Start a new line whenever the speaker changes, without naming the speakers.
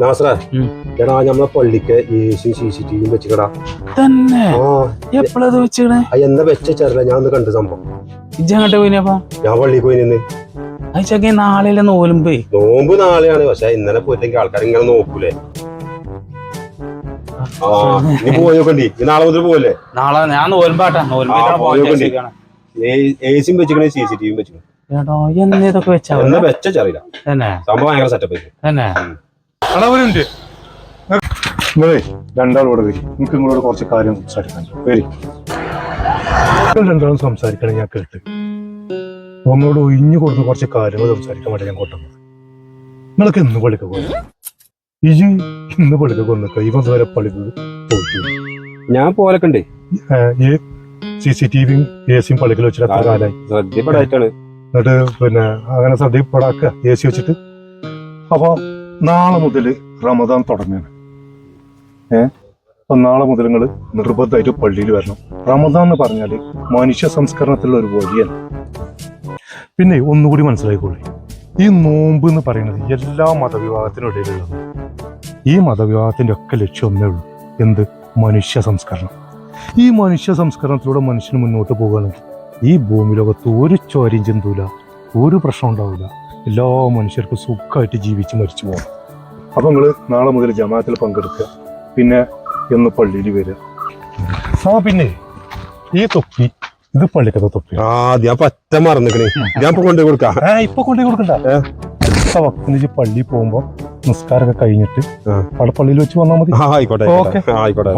നാസറ. എടാ നമ്മളെ പള്ളിക്ക് Asian C C T V വെച്ചിക്കടാ.
തന്നെ?
ആ.
എപ്പോഴത്
വെച്ചിടേ വെച്ച ഞാൻ ഒന്ന് കണ്ട സംഭവം.
പോയിനപ്പോ
ഞാൻ പോയി നിന്ന്
അയച്ചൊക്കെ നാളെയല്ലേ നോലുമ്പേ
നോമ്പ് നാളെയാണ് പക്ഷെ ഇന്നലെ പോയിട്ടെങ്കിൽ ആൾക്കാർ ഇങ്ങനെ നോക്കൂലേ. ആ നീ നാളെ മുതൽ പോവല്ലേ?
നാളെ ഞാൻ
ഏസിയും വെച്ചിക്കണേ സി സി ടി വിയും വെച്ചിക്കണേ
എന്നേതൊക്കെ വെച്ചാ തന്നെ?
സംഭവം ഭയങ്കര സെറ്റപ്പ്
തന്നെ?
അളവനുണ്ട് നിങ്ങളെ രണ്ടാളോട് വരും. എനിക്ക് നിങ്ങളോട് കുറച്ച് കാര്യം സംസാരിക്കാൻ. വരും. രണ്ടാളും സംസാരിക്കണം ഞാൻ കേട്ട്. നമ്മളോട് ഒഴിഞ്ഞു കൊടുത്ത് കുറച്ച് കാര്യങ്ങൾ സംസാരിക്കാൻ വേണ്ടി ഞാൻ കൊണ്ടുവന്നത്. നിങ്ങളൊക്കെ ഇന്ന് പള്ളിക്ക് പോയി? ഇജി ഇന്ന് പള്ളിക്ക് ഇവൻ വരെ പള്ളിക്ക് പോയിട്ട്
ഞാൻ പോലൊക്കെ
സി സി ടി വിയും എ സിയും പള്ളിക്കൽ വെച്ചിട്ട് എന്നിട്ട് പിന്നെ അങ്ങനെ ശ്രദ്ധപ്പെടാക്കുക എ സി വെച്ചിട്ട്. അപ്പൊ നാളെ മുതൽ റമദാൻ തുടങ്ങാണ് ഏ? അപ്പൊ നാളെ മുതൽ നിങ്ങൾ നിർബന്ധമായിട്ട് പള്ളിയിൽ വരണം. റമദാൻ എന്ന് പറഞ്ഞാൽ മനുഷ്യ സംസ്കരണത്തിലുള്ള ഒരു വഴിയാണ്. പിന്നെ ഒന്നുകൂടി മനസ്സിലാക്കിക്കോളി ഈ നോമ്പ് എന്ന് പറയുന്നത് എല്ലാ മതവിഭാഗത്തിനും ഇടയിലുള്ളത് ഈ മതവിഭാഗത്തിന്റെ ഒക്കെ ലക്ഷ്യം ഒന്നേ ഉള്ളൂ. എന്ത്? മനുഷ്യ സംസ്കരണം. ഈ മനുഷ്യ സംസ്കരണത്തിലൂടെ മനുഷ്യന് മുന്നോട്ട് പോകുകയാണെങ്കിൽ ഈ ഭൂമി ലോകത്ത് ഒരു ചോരയും ചിന്തൂല ഒരു പ്രശ്നം ഉണ്ടാവില്ല എല്ലാ മനുഷ്യർക്കും സുഖമായിട്ട് ജീവിച്ച് മരിച്ചു പോകണം അപ്പം നിങ്ങൾ നാളെ മുതൽ ജമാഅത്തിൽ പങ്കെടുക്കുക. പിന്നെ എന്ന് പള്ളിയിൽ വരിക. ആ പിന്നെ ഈ തൊപ്പി ഇത് പള്ളിക്കത്തെ തൊപ്പി
ആ ഞാൻ പറ്റ മറന്നിക്കണേ. ഞാൻ ഇപ്പൊ കൊണ്ടുപോയി കൊടുക്കാം.
ഏ ഇപ്പൊ കൊണ്ടു കൊടുക്കണ്ട. അടുത്ത പള്ളി പോകുമ്പോ നിസ്കാരമൊക്കെ കഴിഞ്ഞിട്ട് പള്ളിയിൽ വെച്ച് വന്നാൽ മതി.
ആയിക്കോട്ടെ ആയിക്കോട്ടെ.